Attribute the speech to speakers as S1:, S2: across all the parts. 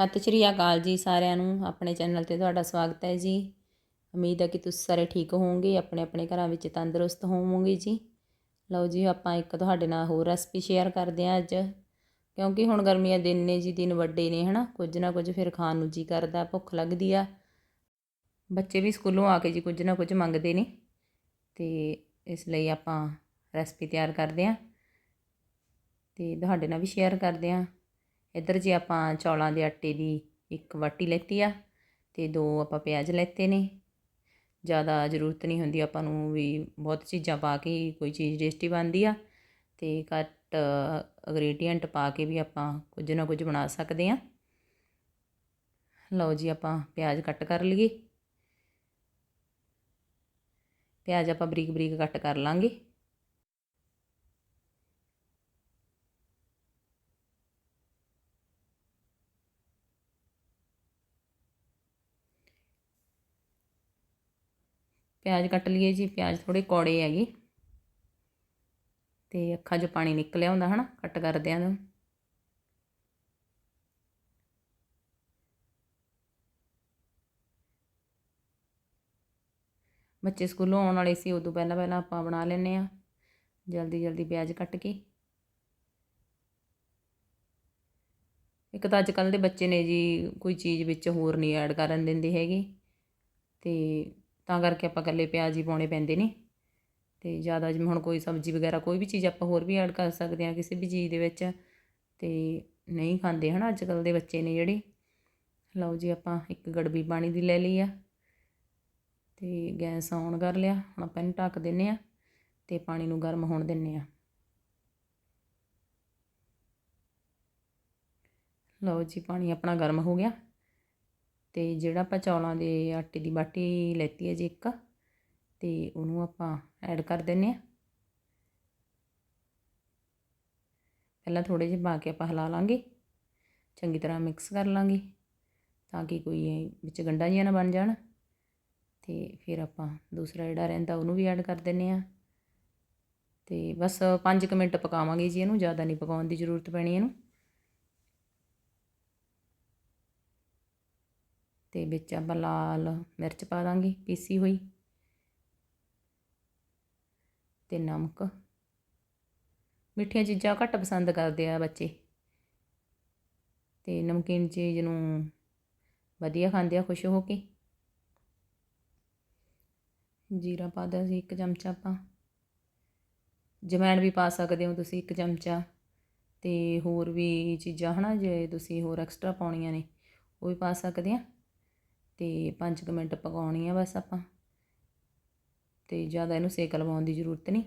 S1: ਸਤਿ ਸ਼੍ਰੀ ਅਕਾਲ ਜੀ ਸਾਰਿਆਂ ਨੂੰ। ਆਪਣੇ ਚੈਨਲ ਤੇ ਤੁਹਾਡਾ ਸਵਾਗਤ ਹੈ ਜੀ। ਉਮੀਦ ਹੈ ਕਿ ਤੁਸੀਂ ਸਾਰੇ ਠੀਕ ਹੋਵੋਗੇ। ਆਪਣੇ ਆਪਣੇ ਘਰਾਂ ਵਿੱਚ ਤੰਦਰੁਸਤ ਹੋਵੋਗੇ ਜੀ। ਲਓ ਜੀ, ਆਪਾਂ ਇੱਕ ਤੁਹਾਡੇ ਨਾਲ ਹੋਰ ਰੈਸਪੀ ਸ਼ੇਅਰ ਕਰਦੇ ਹਾਂ ਅੱਜ। ਕਿਉਂਕਿ ਹੁਣ ਗਰਮੀਆਂ ਦਿਨ ਨੇ ਜੀ ਦਿਨ ਵੱਡੇ ਨੇ, ਹਨਾ। ਕੁਝ ਨਾ ਕੁਝ ਫਿਰ ਖਾਣ ਨੂੰ ਜੀ ਕਰਦਾ, ਭੁੱਖ ਲੱਗਦੀ ਆ। ਬੱਚੇ ਵੀ ਸਕੂਲੋਂ ਆ ਕੇ ਜੀ ਕੁਝ ਨਾ ਕੁਝ ਮੰਗਦੇ ਨੇ। ਤੇ ਇਸ ਲਈ ਆਪਾਂ ਰੈਸਪੀ ਤਿਆਰ ਕਰਦੇ ਹਾਂ। ਤੇ ਤੁਹਾਡੇ ਨਾਲ ਵੀ ਸ਼ੇਅਰ ਕਰਦੇ ਹਾਂ। ਇੱਧਰ ਜੀ ਆਪਾਂ ਚੌਲਾਂ ਦੇ ਆਟੇ ਦੀ ਇੱਕ ਵਾਟੀ ਲੈਤੀ ਆ ਤੇ ਦੋ ਆਪਾਂ ਪਿਆਜ਼ ਲੈਤੇ ਨੇ। ਜ਼ਿਆਦਾ ਜ਼ਰੂਰਤ ਨਹੀਂ ਹੁੰਦੀ ਆਪਾਂ ਨੂੰ ਵੀ ਬਹੁਤ ਚੀਜ਼ਾਂ ਪਾ ਕੇ ਕੋਈ ਚੀਜ਼ ਟੇਸਟੀ ਬਣਦੀ ਆ ਤੇ ਘੱਟ ਇੰਗਰੀਡੀਐਂਟ ਪਾ ਕੇ ਵੀ ਆਪਾਂ ਕੁਝ ਨਾ ਕੁਝ ਬਣਾ ਸਕਦੇ ਆ। ਲਓ ਜੀ ਆਪਾਂ ਪਿਆਜ਼ ਕੱਟ ਕਰ ਲਈਏ। ਪਿਆਜ਼ ਆਪਾਂ ਬਰੀਕ ਬਰੀਕ ਕੱਟ ਕਰ ਲਾਂਗੇ। ਪਿਆਜ਼ ਕੱਟ ਲਈਏ ਜੀ, ਪਿਆਜ਼ ਥੋੜੇ ਕੌੜੇ ਹੈਗੇ। ਤੇ ਅੱਖਾਂ 'ਚ ਪਾਣੀ ਨਿਕਲ ਆਉਂਦਾ ਹਨਾ, ਕੱਟ ਕਰਦੇ ਆਂ ਬੱਚੇ ਸਕੂਲੋਂ ਆਉਣ ਵਾਲੇ ਸੀ, ਉਦੋਂ ਪਹਿਲਾਂ ਪਹਿਲਾਂ ਆਪਾਂ ਬਣਾ ਲੈਨੇ ਆ ਜਲਦੀ ਜਲਦੀ ਪਿਆਜ਼ ਕੱਟ ਕੇ। ਇੱਕ ਤਾਂ ਅੱਜ ਕੱਲ ਦੇ ਬੱਚੇ ਨੇ ਜੀ, ਕੋਈ ਚੀਜ਼ ਵਿੱਚ ਹੋਰ ਨਹੀਂ ਐਡ ਕਰਨ ਦਿੰਦੇ ਹੈਗੇ। ਤੇ ਤਾਂ ਕਰਕੇ ਆਪਾਂ ਇਕੱਲੇ ਪਿਆਜ਼ ਹੀ ਪਾਉਣੇ ਪੈਂਦੇ ਨੇ। ਤੇ ਜ਼ਿਆਦਾ ਜਿਵੇਂ ਹੁਣ ਕੋਈ ਸਬਜ਼ੀ ਵਗੈਰਾ, ਕੋਈ ਵੀ ਚੀਜ਼ ਆਪਾਂ ਹੋਰ ਵੀ ਐਡ ਕਰ ਸਕਦੇ ਹਾਂ ਕਿਸੇ ਵੀ ਚੀਜ਼ ਦੇ ਵਿੱਚ। ਤੇ ਨਹੀਂ ਖਾਂਦੇ ਹਨਾ ਅੱਜ ਕੱਲ ਦੇ ਬੱਚੇ ਨੇ ਜਿਹੜੇ। ਲਓ ਜੀ ਆਪਾਂ ਇੱਕ ਗੜਬੀ ਪਾਣੀ ਦੀ ਲੈ ਲਈ ਆ। ਤੇ ਗੈਸ ਆਨ ਕਰ ਲਿਆ, ਹੁਣ ਆਪਾਂ ਇਹਨੂੰ ਢੱਕ ਦਿੰਨੇ ਆ ਤੇ ਪਾਣੀ ਨੂੰ ਗਰਮ ਹੋਣ ਦਿੰਨੇ ਆ। ਲਓ ਜੀ ਪਾਣੀ ਆਪਣਾ ਗਰਮ ਹੋ ਗਿਆ। ਤੇ ਜਿਹੜਾ ਆਪਾਂ ਚੌਲਾਂ ਦੇ ਆਟੇ ਦੀ ਬਾਟੀ ਲੈਤੀ ਹੈ ਜੀ ਇੱਕ, ਤੇ ਉਹਨੂੰ ਆਪਾਂ ਐਡ ਕਰ ਦਿੰਨੇ ਆ ਪਹਿਲਾਂ ਥੋੜੇ ਜਿਹੇ ਪਾ ਕੇ ਆਪਾਂ ਹਿਲਾ ਲਾਂਗੇ, ਚੰਗੀ ਤਰ੍ਹਾਂ ਮਿਕਸ ਕਰ ਲਾਂਗੇ ਤਾਂ ਕਿ ਕੋਈ ਵਿੱਚ ਗੰਡਾ ਜਿਹਾ ਨਾ ਬਣ ਜਾਣ। ਤੇ ਫਿਰ ਆਪਾਂ ਦੂਸਰਾ ਜਿਹੜਾ ਰਹਿੰਦਾ ਉਹਨੂੰ ਵੀ ਐਡ ਕਰ ਦਿੰਨੇ ਆ ਤੇ ਬਸ 5 ਮਿੰਟ ਪਕਾਵਾਂਗੇ ਜੀ ਇਹਨੂੰ, ਜ਼ਿਆਦਾ ਨਹੀਂ ਪਕਾਉਣ ਦੀ ਜ਼ਰੂਰਤ ਪੈਣੀ ਇਹਨੂੰ। ਤੇ ਵਿੱਚ ਆਪਾਂ ਲਾਲ ਮਿਰਚ ਪਾ ਦਾਂਗੇ, ਪੀਸੀ ਹੋਈ। ਤੇ ਨਮਕ। ਮਿੱਠੀਆਂ ਚੀਜ਼ਾਂ ਘੱਟ ਪਸੰਦ ਕਰਦੇ ਆ ਬੱਚੇ। ਤੇ ਨਮਕੀਨ ਚੀਜ਼ ਨੂੰ ਵਧੀਆ ਖਾਂਦੇ ਆ, ਖੁਸ਼ ਹੋ ਕੇ। ਜੀਰਾ ਪਾ ਦਿਆ ਸੀ ਇੱਕ ਚਮਚਾ ਆਪਾਂ। ਜਮੈਣ ਵੀ ਪਾ ਸਕਦੇ ਹੋ ਤੁਸੀਂ ਇੱਕ ਚਮਚਾ। ਤੇ ਹੋਰ ਵੀ ਚੀਜ਼ਾਂ ਹਨਾ, ਜੇ ਤੁਸੀਂ ਹੋਰ ਐਕਸਟਰਾ ਪਾਉਣੀਆਂ ਨੇ, ਉਹ ਵੀ ਪਾ ਸਕਦੇ ਆ। ਤੇ 5 ਮਿੰਟ ਪਕਾਉਣੀ ਆ ਬਸ ਆਪਾਂ। ਤੇ ਜ਼ਿਆਦਾ ਇਹਨੂੰ ਸੇਕ ਲਵਾਉਣ ਦੀ ਜ਼ਰੂਰਤ ਨਹੀਂ।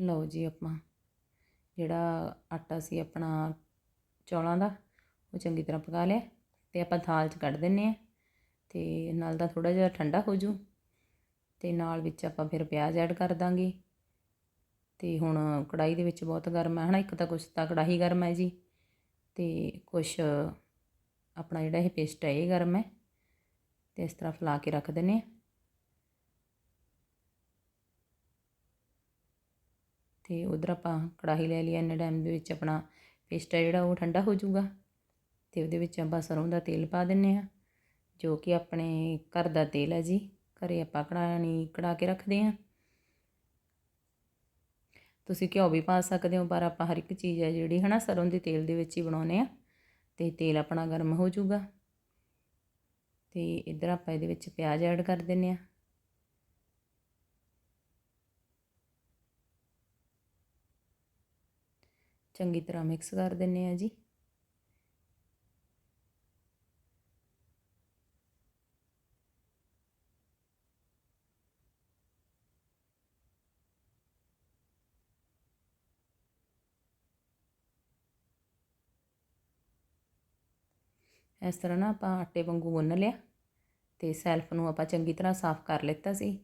S1: ਲਓ ਜੀ ਆਪਾਂ, ਜਿਹੜਾ ਆਟਾ ਸੀ ਆਪਣਾ ਚੌਲਾਂ ਦਾ, ਉਹ ਚੰਗੀ ਤਰ੍ਹਾਂ ਪਕਾ ਲਿਆ ਤੇ ਆਪਾਂ ਥਾਲ 'ਚ ਕੱਢ ਦਿੰਨੇ ਆ। ਤੇ ਨਾਲ ਦਾ ਥੋੜਾ ਜਿਹਾ ਠੰਡਾ ਹੋ ਜੂ। ਅਤੇ ਨਾਲ ਵਿੱਚ ਆਪਾਂ ਫਿਰ ਪਿਆਜ਼ ਐਡ ਕਰ ਦਾਂਗੇ। ਅਤੇ ਹੁਣ ਕੜਾਈ ਦੇ ਵਿੱਚ ਬਹੁਤ ਗਰਮ ਹੈ ਹਨਾ, ਇੱਕ ਤਾਂ ਕੁਛ ਤਾਂ ਕੜਾਹੀ ਗਰਮ ਹੈ ਜੀ। ਅਤੇ ਕੁਛ ਆਪਣਾ ਜਿਹੜਾ ਇਹ ਪੇਸਟ ਹੈ ਇਹ ਗਰਮ ਹੈ ਤੇ ਇਸ ਤਰ੍ਹਾਂ ਫਲਾ ਕੇ ਰੱਖ ਦਿੰਨੇ ਆ। ਤੇ ਉਧਰ ਆਪਾਂ ਕੜਾਹੀ ਲੈ ਲਈ ਇੰਨੇ ਟਾਈਮ ਦੇ ਵਿੱਚ ਆਪਣਾ ਪੇਸਟ ਹੈ ਜਿਹੜਾ, ਉਹ ਠੰਡਾ ਹੋ ਜਾਊਗਾ। ਤੇ ਉਹਦੇ ਵਿੱਚ ਆਪਾਂ ਸਰੋਂ ਦਾ ਤੇਲ ਪਾ ਦਿੰਨੇ ਆ, ਜੋ ਕਿ ਆਪਣੇ ਘਰ ਦਾ ਤੇਲ ਹੈ ਜੀ। ਘਰੇ ਆਪਾਂ ਕੜਾਣੀ ਕੜਾ ਕੇ ਰੱਖਦੇ ਹਾਂ। ਤੁਸੀਂ ਘਿਓ ਵੀ ਪਾ ਸਕਦੇ ਹੋ, ਪਰ ਆਪਾਂ ਹਰ ਇੱਕ ਚੀਜ਼ ਹੈ ਜਿਹੜੀ ਹਨਾ ਸਰੋਂ ਦੇ ਤੇਲ ਦੇ ਵਿੱਚ ਹੀ ਬਣਾਉਨੇ ਆ ਤੇ ਤੇਲ ਆਪਣਾ ਗਰਮ ਹੋ ਜਾਊਗਾ। ਤੇ ਇੱਧਰ ਆਪਾਂ ਇਹਦੇ ਵਿੱਚ ਪਿਆਜ਼ ਐਡ ਕਰ ਦਿੰਨੇ ਆ ਚੰਗੀ ਤਰ੍ਹਾਂ ਮਿਕਸ ਕਰ ਦਿੰਨੇ ਆ ਜੀ। ਇਸ ਤਰ੍ਹਾਂ ਨਾ ਆਪਾਂ ਆਟੇ ਵਾਂਗੂ ਗੁੰਨ ਲਿਆ ਤੇ ਸੈਲਫ ਨੂੰ ਆਪਾਂ ਚੰਗੀ ਤਰ੍ਹਾਂ ਸਾਫ਼ ਕਰ ਲਿੱਤਾ ਸੀ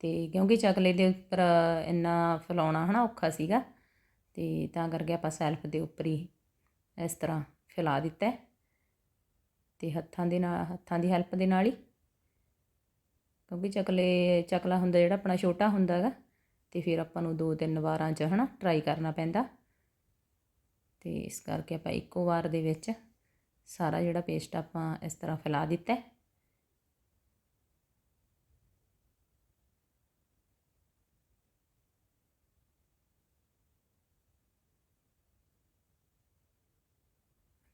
S1: ਤੇ ਕਿਉਂਕਿ ਚਕਲੇ ਦੇ ਉੱਪਰ ਇੰਨਾ ਫੈਲਾਉਣਾ ਹਨਾ ਔਖਾ ਸੀਗਾ ਤੇ ਤਾਂ ਕਰਕੇ ਆਪਾਂ ਸੈਲਫ ਦੇ ਉੱਪਰ ਹੀ ਇਸ ਤਰ੍ਹਾਂ ਫੈਲਾ ਦਿੱਤਾ ਤੇ ਹੱਥਾਂ ਦੇ ਨਾਲ, ਹੱਥਾਂ ਦੀ ਹੈਲਪ ਦੇ ਨਾਲ ਹੀ ਕਿਉਂਕਿ ਚਕਲੇ, ਚਕਲਾ ਹੁੰਦਾ ਜਿਹੜਾ ਆਪਣਾ ਛੋਟਾ ਹੁੰਦਾ ਹੈਗਾ ਤੇ ਫਿਰ ਆਪਾਂ ਨੂੰ ਦੋ ਤਿੰਨ ਵਾਰਾਂ 'ਚ ਹਨਾ ਟਰਾਈ ਕਰਨਾ ਪੈਂਦਾ ਤੇ ਇਸ ਕਰਕੇ ਆਪਾਂ ਇੱਕੋ ਵਾਰ ਦੇ ਵਿੱਚ ਸਾਰਾ ਜਿਹੜਾ ਪੇਸਟ ਆਪਾਂ ਇਸ ਤਰ੍ਹਾਂ ਫੈਲਾ ਦਿੱਤਾ ਹੈ।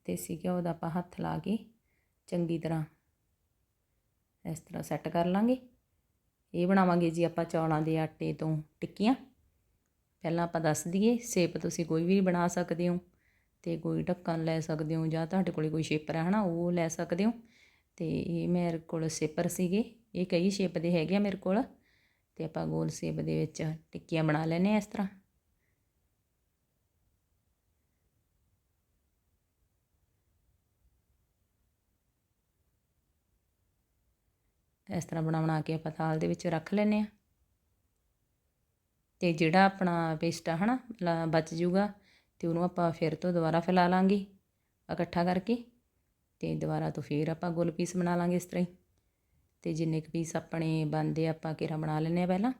S1: ਦੇਸੀ ਘਿਓ ਦਾ ਆਪਾਂ ਹੱਥ ਲਾ ਕੇ ਚੰਗੀ ਤਰ੍ਹਾਂ ਇਸ ਤਰ੍ਹਾਂ ਸੈੱਟ ਕਰ ਲਾਂਗੇ। ਇਹ ਬਣਾਵਾਂਗੇ ਜੀ ਆਪਾਂ ਚੌਲਾਂ ਦੇ ਆਟੇ ਤੋਂ ਟਿੱਕੀਆਂ। ਪਹਿਲਾਂ ਆਪਾਂ ਦੱਸ ਦਈਏ ਸ਼ੇਪ ਤੁਸੀਂ ਕੋਈ ਵੀ ਬਣਾ ਸਕਦੇ ਹੋ। ਤੇ ਕੋਈ ਢੱਕਣ ਲੈ ਸਕਦੇ ਹੋ ਜਾਂ ਤੁਹਾਡੇ ਕੋਲੇ ਕੋਈ ਸ਼ੇਪਰ ਹੈ ਹਨਾ, ਉਹ ਲੈ ਸਕਦੇ ਹੋ। ਤੇ ਇਹ ਮੇਰੇ ਕੋਲ ਸ਼ੇਪਰ ਸੀਗੇ, ਇਹ ਕਈ ਸ਼ੇਪ ਦੇ ਹੈਗੇ ਆ ਮੇਰੇ ਕੋਲ। ਤੇ ਆਪਾਂ ਗੋਲ ਸ਼ੇਪ ਦੇ ਵਿੱਚ ਟਿੱਕੀਆਂ ਬਣਾ ਲੈਨੇ ਆ ਇਸ ਤਰ੍ਹਾਂ। ਇਸ ਤਰ੍ਹਾਂ ਬਣਾ ਬਣਾ ਕੇ ਆਪਾਂ ਥਾਲ ਦੇ ਵਿੱਚ ਰੱਖ ਲੈਨੇ ਆ ਤੇ ਜਿਹੜਾ ਆਪਣਾ ਪੇਸਟ ਆ, ਹਨਾ ਬਚ ਜੂਗਾ। ਤੇ ਉਹਨੂੰ ਆਪਾਂ ਫਿਰ ਤੋਂ ਦੁਬਾਰਾ ਫੈਲਾ ਲਾਂਗੇ ਇਕੱਠਾ ਕਰਕੇ ਤੇ ਦੁਬਾਰਾ ਤੋਂ ਫਿਰ ਆਪਾਂ ਗੋਲ ਪੀਸ ਬਣਾ ਲਾਂਗੇ ਇਸ ਤਰ੍ਹਾਂ ਹੀ। ਤੇ ਜਿੰਨੇ ਕੁ ਪੀਸ ਆਪਣੇ ਬਣਦੇ ਆਪਾਂ ਘੇਰਾ ਬਣਾ ਲੈਨੇ ਆ ਪਹਿਲਾਂ?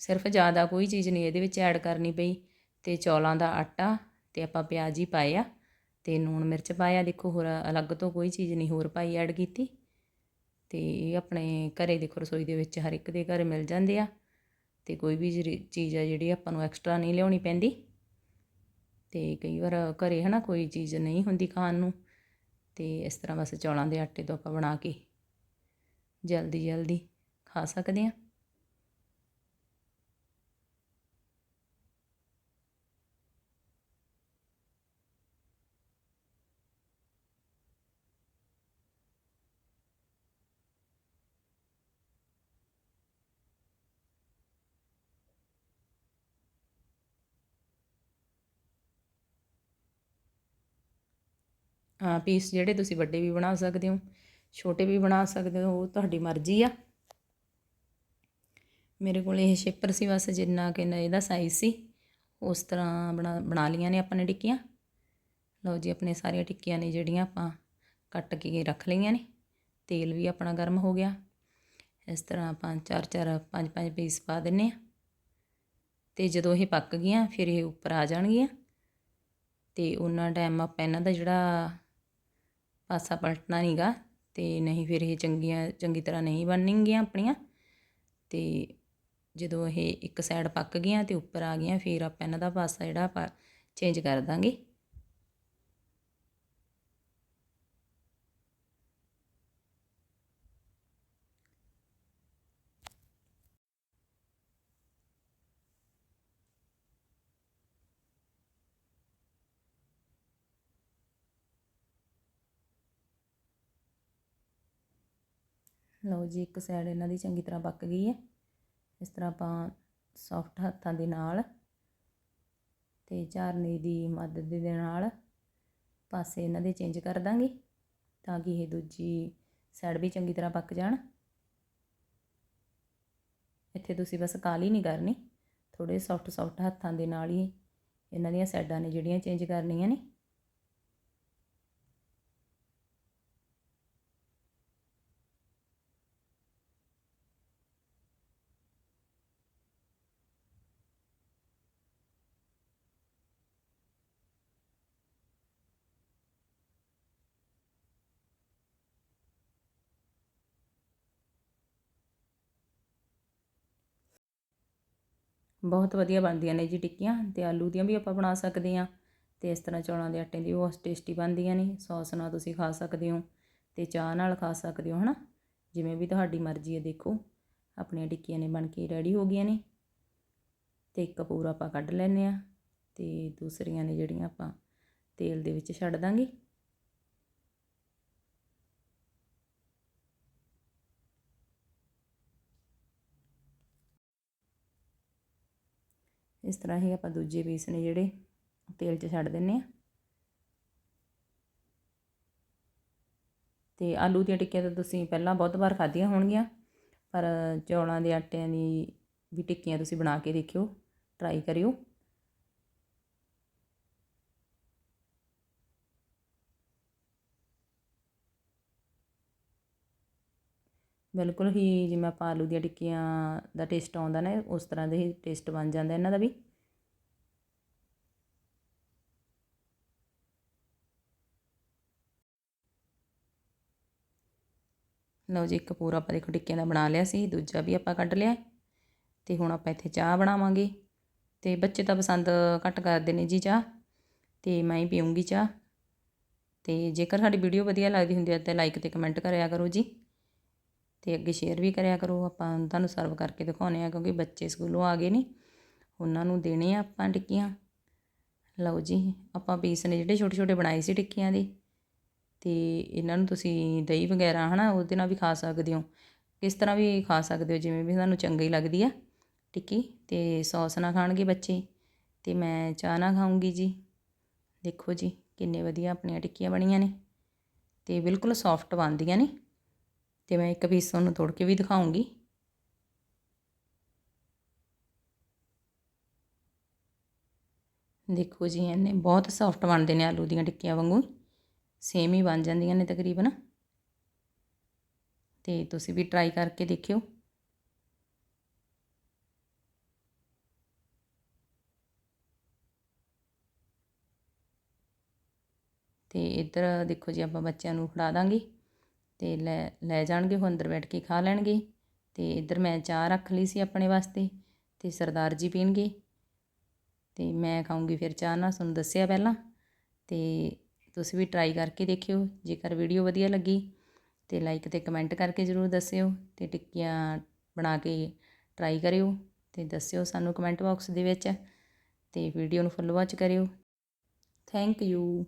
S1: ਸਿਰਫ ਜ਼ਿਆਦਾ ਕੋਈ ਚੀਜ਼ ਨਹੀਂ ਇਹਦੇ ਵਿੱਚ ਐਡ ਕਰਨੀ ਪਈ। ਤੇ ਚੌਲਾਂ ਦਾ ਆਟਾ ਤੇ ਆਪਾਂ ਪਿਆਜ਼ ਹੀ ਪਾਏ ਆ ਤੇ ਨੂਣ ਮਿਰਚ ਪਾਇਆ ਦੇਖੋ ਹੋਰ ਅਲੱਗ ਤੋਂ ਕੋਈ ਚੀਜ਼ ਨਹੀਂ ਹੋਰ ਪਾਈ ਐਡ ਕੀਤੀ। ਤੇ ਇਹ ਆਪਣੇ ਘਰੇ ਦੇਖੋ ਰਸੋਈ ਦੇ ਵਿੱਚ ਹਰ ਇੱਕ ਦੇ ਘਰ ਮਿਲ ਜਾਂਦੇ ਆ। ਤੇ ਕੋਈ ਵੀ ਚੀਜ਼ ਆ ਜਿਹੜੀ ਆਪਾਂ ਨੂੰ ਐਕਸਟਰਾ ਨਹੀਂ ਲਿਆਉਣੀ ਪੈਂਦੀ। ਤੇ ਕਈ ਵਾਰ ਘਰੇ ਹਨਾ ਕੋਈ ਚੀਜ਼ ਨਹੀਂ ਹੁੰਦੀ ਖਾਣ ਨੂੰ, ਤੇ ਇਸ ਤਰ੍ਹਾਂ ਬਸ ਚੌਲਾਂ ਦੇ ਆਟੇ ਤੋਂ ਆਪਾਂ ਬਣਾ ਕੇ ਜਲਦੀ ਜਲਦੀ ਖਾ ਸਕਦੇ ਹਾਂ। ਪੀਸ ਜਿਹੜੇ ਤੁਸੀਂ ਵੱਡੇ ਵੀ ਬਣਾ ਸਕਦੇ ਹੋ, ਛੋਟੇ ਵੀ ਬਣਾ ਸਕਦੇ ਹੋ, ਉਹ ਤੁਹਾਡੀ ਮਰਜ਼ੀ ਆ। ਮੇਰੇ ਕੋਲ ਇਹ ਸ਼ੇਪਰ ਸੀ, ਬਸ ਜਿੰਨਾ ਕਿ ਇਹਦਾ ਸਾਈਜ਼ ਸੀ, ਉਸ ਤਰ੍ਹਾਂ ਬਣਾ ਬਣਾ ਲੀਆਂ ਨੇ ਆਪਾਂ ਨੇ ਟਿੱਕੀਆਂ। ਲਓ ਜੀ, ਆਪਣੇ ਸਾਰੀਆਂ ਟਿੱਕੀਆਂ ਨੇ ਜਿਹੜੀਆਂ ਆਪਾਂ ਕੱਟ ਕੇ ਰੱਖ ਲਈਆਂ ਨੇ, ਤੇਲ ਵੀ ਆਪਣਾ ਗਰਮ ਹੋ ਗਿਆ। ਇਸ ਤਰ੍ਹਾਂ ਆਪਾਂ ਚਾਰ ਚਾਰ, ਪੰਜ ਪੰਜ ਪੀਸ ਪਾ ਦਿੰਨੇ ਆ। ਤੇ ਜਦੋਂ ਇਹ ਪੱਕ ਗਈਆਂ, ਫਿਰ ਇਹ ਉੱਪਰ ਆ ਜਾਣਗੀਆਂ। ਤੇ ਉਹਨਾਂ ਟਾਈਮ ਆਪਾਂ ਇਹਨਾਂ ਦਾ ਜਿਹੜਾ ਪਾਸਾ ਪਲਟਣਾ ਨਹੀਂਗਾ ਤੇ ਨਹੀਂ ਫਿਰ ਇਹ ਚੰਗੀਆਂ, ਚੰਗੀ ਤਰ੍ਹਾਂ ਨਹੀਂ ਬਣਨਗੀਆਂ ਆਪਣੀਆਂ। ਤੇ ਜਦੋਂ ਇਹ ਇੱਕ ਸਾਈਡ ਪੱਕ ਗਈਆਂ ਤੇ ਉੱਪਰ ਆ ਗਈਆਂ, ਫਿਰ ਆਪਾਂ ਇਹਨਾਂ ਦਾ ਪਾਸਾ ਜਿਹੜਾ ਆਪਾਂ ਚੇਂਜ ਕਰ ਦਾਂਗੇ। ਲਓ ਜੀ, ਇੱਕ ਸਾਈਡ ਇਹਨਾਂ ਦੀ ਚੰਗੀ ਤਰ੍ਹਾਂ ਪੱਕ ਗਈ ਹੈ। ਇਸ ਤਰ੍ਹਾਂ ਆਪਾਂ ਸੌਫਟ ਹੱਥਾਂ ਦੇ ਨਾਲ ਤੇ ਝਾਰਨੇ ਦੀ ਮਦਦ ਦੇ ਨਾਲ ਪਾਸੇ ਇਹਨਾਂ ਦੇ ਚੇਂਜ ਕਰ ਦਾਂਗੇ ਤਾਂ ਕਿ ਇਹ ਦੂਜੀ ਸਾਈਡ ਵੀ ਚੰਗੀ ਤਰ੍ਹਾਂ ਪੱਕ ਜਾਣ। ਇੱਥੇ ਤੁਸੀਂ ਬਸ ਕਾਲੀ ਨਹੀਂ ਕਰਨੀ ਥੋੜੇ ਸੌਫਟ ਸੌਫਟ ਹੱਥਾਂ ਦੇ ਨਾਲ ਹੀ ਇਹਨਾਂ ਦੀਆਂ ਸਾਈਡਾਂ ਨੇ ਜਿਹੜੀਆਂ ਚੇਂਜ ਕਰਨੀਆਂ ਨੇ। ਬਹੁਤ ਵਧੀਆ ਬਣਦੀਆਂ ਨੇ ਜੀ ਟਿੱਕੀਆਂ ਤੇ ਆਲੂ ਦੀਆਂ ਵੀ ਆਪਾਂ ਬਣਾ ਸਕਦੇ ਆ ਤੇ ਇਸ ਤਰ੍ਹਾਂ ਚੌਲਾਂ ਦੇ ਆਟੇ ਦੀ ਬਹੁਤ ਟੇਸਟੀ ਬਣਦੀਆਂ ਨੇ, ਸੌਸ ਨਾਲ ਤੁਸੀਂ ਖਾ ਸਕਦੇ ਹੋ ਤੇ ਚਾਹ ਨਾਲ ਖਾ ਸਕਦੇ ਹੋ, ਹਨਾ? ਜਿਵੇਂ ਵੀ ਤੁਹਾਡੀ ਮਰਜ਼ੀ ਹੈ, ਦੇਖੋ, ਆਪਣੀਆਂ ਟਿੱਕੀਆਂ ਨੇ ਬਣ ਕੇ ਰੈਡੀ ਹੋ ਗਈਆਂ ਨੇ ਤੇ ਇੱਕ ਪੂਰਾ ਆਪਾਂ ਕੱਢ ਲੈਨੇ ਆ ਤੇ ਦੂਸਰੀਆਂ ਨੇ ਜਿਹੜੀਆਂ ਆਪਾਂ ਤੇਲ ਦੇ ਵਿੱਚ ਛੱਡ ਦਾਂਗੇ। ਇਸ ਤਰ੍ਹਾਂ ਹੀ ਆਪਾਂ ਦੂਜੇ ਪੀਸ ਨੇ ਜਿਹੜੇ ਤੇਲ 'ਚ ਛੱਡ ਦਿੰਨੇ ਆ। ਤੇ ਆਲੂ ਦੀਆਂ ਟਿੱਕੀਆਂ ਤਾਂ ਤੁਸੀਂ ਪਹਿਲਾਂ ਬਹੁਤ ਵਾਰ ਖਾਧੀਆਂ ਹੋਣਗੀਆਂ, ਪਰ ਚੌਲਾਂ ਦੇ ਆਟਿਆਂ ਦੀ ਵੀ ਟਿੱਕੀਆਂ ਤੁਸੀਂ ਬਣਾ ਕੇ ਦੇਖਿਓ ਟਰਾਈ ਕਰਿਓ। ਬਿਲਕੁਲ ਹੀ ਜਿਵੇਂ ਆਪਾਂ ਆਲੂ ਦੀਆਂ ਟਿੱਕੀਆਂ ਦਾ ਟੇਸਟ ਆਉਂਦਾ ਨਾ, ਉਸ ਤਰ੍ਹਾਂ ਦੇ ਹੀ ਟੇਸਟ ਬਣ ਜਾਂਦਾ ਇਹਨਾਂ ਦਾ ਵੀ। ਲਓ ਜੀ, ਇੱਕ ਪੂਰਾ ਆਪਾਂ ਦੇਖੋ ਟਿੱਕੀਆਂ ਦਾ ਬਣਾ ਲਿਆ ਸੀ, ਦੂਜਾ ਵੀ ਆਪਾਂ ਕੱਢ ਲਿਆ। ਤੇ ਹੁਣ ਆਪਾਂ ਇੱਥੇ ਚਾਹ ਬਣਾਵਾਂਗੇ। ਤੇ ਬੱਚੇ ਤਾਂ ਪਸੰਦ ਘੱਟ ਕਰਦੇ ਨੇ ਜੀ ਚਾਹ। ਤੇ ਮੈਂ ਹੀ ਪੀਉਂਗੀ ਚਾਹ। ਤੇ ਜੇਕਰ ਸਾਡੀ ਵੀਡੀਓ ਵਧੀਆ ਲੱਗਦੀ ਹੁੰਦੀ ਹੈ ਤਾਂ ਲਾਈਕ ਤੇ ਕਮੈਂਟ ਕਰਿਆ ਕਰੋ ਜੀ। ਅਤੇ ਅੱਗੇ ਸ਼ੇਅਰ ਵੀ ਕਰਿਆ ਕਰੋ, ਆਪਾਂ ਤੁਹਾਨੂੰ ਸਰਵ ਕਰਕੇ ਦਿਖਾਉਨੇ ਆ ਕਿਉਂਕਿ ਬੱਚੇ ਸਕੂਲੋਂ ਆ ਗਏ ਨੇ। ਉਹਨਾਂ ਨੂੰ ਦੇਣੇ ਆ ਆਪਾਂ ਟਿੱਕੀਆਂ। ਲਓ ਜੀ, ਆਪਾਂ ਪੀਸ ਨੇ ਜਿਹੜੇ ਛੋਟੇ ਛੋਟੇ ਬਣਾਏ ਸੀ ਟਿੱਕੀਆਂ ਦੇ। ਤੇ ਇਹਨਾਂ ਨੂੰ ਤੁਸੀਂ ਦਹੀਂ ਵਗੈਰਾ, ਹਨਾ, ਉਹਦੇ ਨਾਲ ਵੀ ਖਾ ਸਕਦੇ ਹੋ। ਕਿਸ ਤਰ੍ਹਾਂ ਵੀ ਖਾ ਸਕਦੇ ਹੋ, ਜਿਵੇਂ ਵੀ ਤੁਹਾਨੂੰ ਚੰਗੀ ਲੱਗਦੀ ਆ ਟਿੱਕੀ ਤੇ ਸੌਸ ਨਾ ਖਾਣਗੇ ਬੱਚੇ। ਤੇ ਮੈਂ ਚਾਹ ਨਾ ਖਾਊਂਗੀ ਜੀ। ਦੇਖੋ ਜੀ, ਕਿੰਨੇ ਵਧੀਆ ਆਪਣੀਆਂ ਟਿੱਕੀਆਂ ਬਣੀਆਂ ਨੇ। ਤੇ ਬਿਲਕੁਲ ਸੌਫਟ ਬਣਦੀਆਂ ਨੇ। ਤੇ ਮੈਂ ਇੱਕ ਪੀਸ ਤੁਹਾਨੂੰ ਤੋੜ ਕੇ ਵੀ ਦਿਖਾਉਂਗੀ। ਦੇਖੋ ਜੀ ਇਹਨੇ ਬਹੁਤ ਸੌਫਟ ਬਣਦੇ ਨੇ ਆਲੂ ਦੀਆਂ ਟਿੱਕੀਆਂ ਵਾਂਗੂ। ਸੇਮ ਹੀ ਬਣ ਜਾਂਦੀਆਂ ਨੇ ਤਕਰੀਬਨ। ਤੇ ਤੁਸੀਂ ਵੀ ਟਰਾਈ ਕਰਕੇ ਦੇਖਿਓ। ਤੇ ਇੱਧਰ ਦੇਖੋ ਜੀ, ਆਪਾਂ ਬੱਚਿਆਂ ਨੂੰ ਫੜਾ ਦਾਂਗੇ। ਤੇ ਲੈ ਲੈ ਜਾਣਗੇ, ਉਹ ਅੰਦਰ ਬੈਠ ਕੇ ਖਾ ਲੈਣਗੇ। ਤੇ ਇੱਧਰ ਮੈਂ ਚਾਹ ਰੱਖ ਲਈ ਸੀ ਆਪਣੇ ਵਾਸਤੇ ਤੇ ਸਰਦਾਰ ਜੀ ਪੀਣਗੇ। ਤੇ ਮੈਂ ਖਾਊਂਗੀ ਫਿਰ ਚਾਹ ਨਾਲ, ਤੁਹਾਨੂੰ ਦੱਸਿਆ ਪਹਿਲਾਂ। ਤੇ ਤੁਸੀਂ ਵੀ ਟਰਾਈ ਕਰਕੇ ਦੇਖਿਓ, ਜੇਕਰ ਵੀਡੀਓ ਵਧੀਆ ਲੱਗੀ ਤੇ ਲਾਈਕ ਤੇ ਕਮੈਂਟ ਕਰਕੇ ਜ਼ਰੂਰ ਦੱਸਿਓ ਤੇ ਟਿੱਕੀਆਂ ਬਣਾ ਕੇ ਟਰਾਈ ਕਰਿਓ ਤੇ ਦੱਸਿਓ ਸਾਨੂੰ ਕਮੈਂਟ ਬਾਕਸ ਦੇ ਵਿੱਚ ਤੇ ਵੀਡੀਓ ਨੂੰ ਫੁੱਲ ਵਾਚ ਕਰਿਓ। Thank you